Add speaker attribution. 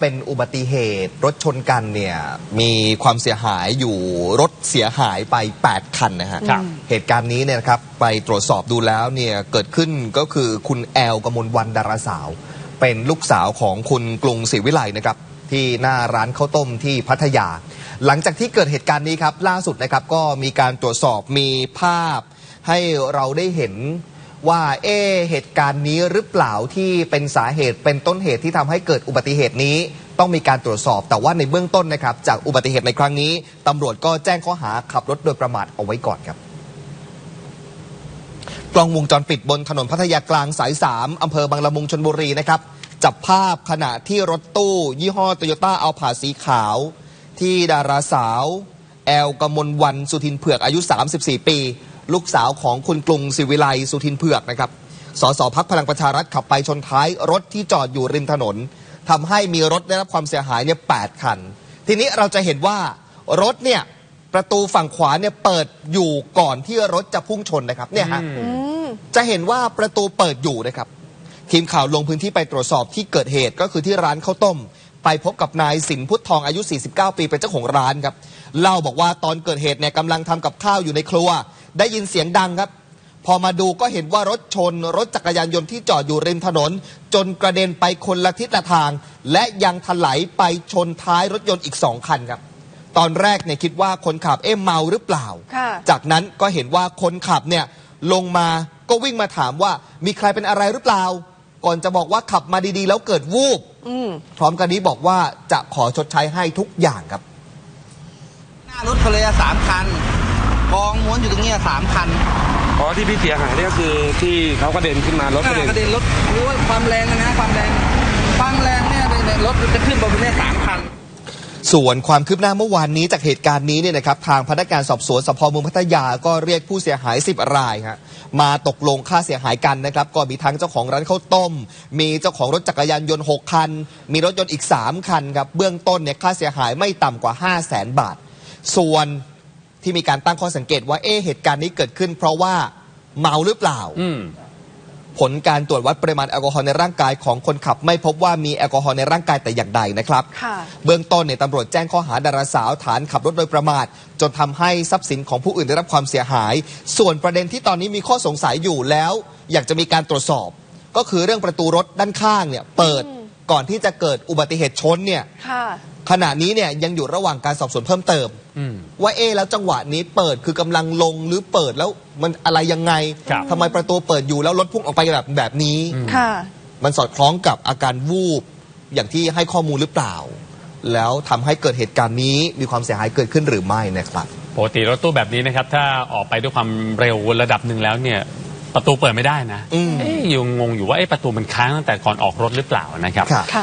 Speaker 1: เป็นอุบัติเหตุรถชนกันเนี่ยมีความเสียหายอยู่รถเสียหายไป 8 คันนะฮะ
Speaker 2: ครับ
Speaker 1: เหตุการณ์นี้เนี่ยนะครับไปตรวจสอบดูแล้วเนี่ยเกิดขึ้นก็คือคุณแอลกมลวันดาราสาว เป็นลูกสาวของคุณกรุงศรีวิไลนะครับที่หน้าร้านข้าวต้มที่พัทยา หลังจากที่เกิดเหตุการณ์นี้ครับล่าสุดนะครับก็มีการตรวจสอบมีภาพให้เราได้เห็น ว่าเอเหตุการณ์นี้หรือเปล่าที่เป็นสาเหตุเป็นต้นเหตุที่ทำให้เกิดอุบัติเหตุนี้ ต้องมีการตรวจสอบ แต่ว่าในเบื้องต้นนะครับ จากอุบัติเหตุในครั้งนี้ตำรวจก็แจ้งข้อหาขับรถโดยประมาทเอาไว้ก่อนครับ กล้องวงจรปิดบนถนนพัทยากลางสาย 3 อำเภอบางละมุงชนบุรีนะครับ จับภาพขณะที่รถตู้ ยี่ห้อโตโยต้าเอาผาสีขาว ที่ดาราสาว แอลกมลวันสุทินเผือกอายุ 34 ปี ลูกสาวของคุณกรุงศิวิไลสุทินเผือกนะครับสสพักพลังประชารัฐขับไปชนท้ายรถที่จอดอยู่ริมถนนทำให้มีรถได้รับความเสียหายเนี่ย8คัน ทีนี้เราจะเห็นว่ารถเนี่ยประตูฝั่งขวาเนี่ยเปิดอยู่ก่อนที่รถจะพุ่งชนนะครับเนี่ยฮะจะเห็นว่าประตูเปิดอยู่นะครับ ทีมข่าวลงพื้นที่ไปตรวจสอบที่เกิดเหตุก็คือที่ร้านข้าวต้ม ไปพบกับนายสินพุทธทองอายุ 49 ปีเป็นเจ้าของร้านครับเล่าบอกว่าตอนเกิดเหตุเนี่ยกำลังทำกับข้าวอยู่ในครัว ได้ยินเสียงดังครับ พอมาดูก็เห็นว่ารถชน รถจักรยานยนต์ที่จอดอยู่ริมถนน จนกระเด็นไปคนละทิศละทาง และยังถลายไปชนท้ายรถยนต์อีกสองคันครับ ตอนแรกเนี่ยคิดว่าคนขับเอ๊ะเมาหรือเปล่า
Speaker 3: ค่ะ
Speaker 1: จากนั้นก็เห็นว่าคนขับเนี่ยลงมาก็วิ่งมาถามว่ามีใครเป็นอะไรหรือเปล่า ก่อนจะบอกว่าขับมาดีๆ แล้วเกิดวูบ
Speaker 3: อืม
Speaker 1: พร้อมกันนี้บอกว่าจะขอชดใช้ให้ทุกอย่างครับ
Speaker 4: หน้ารถเขาเลยอะสามคัน กองม้วนอยู่ตรงเนี้ยสามคัน
Speaker 2: อ๋อที่พี่เสียหายเนี่ยก็คือที่เขากระเด็นขึ้นมารถกระเด็น
Speaker 4: กระเด็นรถรู้ว่าความแรงนะนะความแรงความแรงเนี่ยเนี่ยรถจะขึ้นบนเนี่ยสามคัน
Speaker 1: ส่วนความคืบหน้าเมื่อวานนี้จากเหตุการณ์นี้เนี่ยนะครับทางพนักงานสอบสวนสพเมืองพัทยาก็เรียกผู้เสียหาย 10 รายฮะมาตกลงค่าเสียหายกันนะครับก็มีทั้งเจ้าของร้านข้าวต้ม มีเจ้าของรถจักรยานยนต์ 6 คัน มีรถยนต์อีก 3 คันครับเบื้องต้นเนี่ยค่าเสียหายไม่ต่ำกว่า 5 0 0แสนบาท ส่วน ที่มีการตั้งข้อสังเกตว่าเอ๊ะเหตุการณ์นี้เกิดขึ้น เพราะว่าเมาหรือเปล่า
Speaker 2: อืม
Speaker 1: ผลการตรวจวัดปริมาณแอลกอฮอล์ในร่างกายของคนขับ ไม่พบว่ามีแอลกอฮอล์ในร่างกายแต่อย่างใดนะครับ
Speaker 3: ค่ะ
Speaker 1: เบื้องต้นเนี่ยตำรวจแจ้งข้อหาดาราสาวฐานขับรถโดยประมาท จนทำให้ทรัพย์สินของผู้อื่นได้รับความเสียหาย ส่วนประเด็นที่ตอนนี้มีข้อสงสัยอยู่แล้ว อยากจะมีการตรวจสอบ ก็คือเรื่องประตูรถด้านข้างเนี่ยเปิดก่อนที่จะเกิดอุบัติเหตุชนเนี่ย
Speaker 3: ค่ะ
Speaker 1: ขณะนี้เนี่ยยังอยู่ระหว่างการสอบสวนเพิ่มเติม
Speaker 2: อืม
Speaker 1: ว่าเอ๊ะแล้วจังหวะนี้เปิดคือกำลังลงหรือเปิดแล้วมันอะไรยังไง
Speaker 2: ครับ
Speaker 1: ทำไมประตูเปิดอยู่แล้วรถพุ่งออกไปแบบแบบนี้
Speaker 3: ค่ะ
Speaker 1: มันสอดคล้องกับอาการวูบอย่างที่ให้ข้อมูลหรือเปล่า แล้วทำให้เกิดเหตุการณ์นี้มีความเสียหายเกิดขึ้นหรือไม่นะครับ
Speaker 5: ปกติรถตู้แบบนี้นะครับ ถ้าออกไปด้วยความเร็วระดับหนึ่งแล้วเนี่ยประตูเปิดไม่ได้นะ
Speaker 1: อืม
Speaker 5: เอ๊ยยังงงอยู่ว่าเอ๊ะประตูมันค้างตั้งแต่ก่อนออกรถหรือเปล่านะครับ
Speaker 1: ครับ
Speaker 3: ค่ะ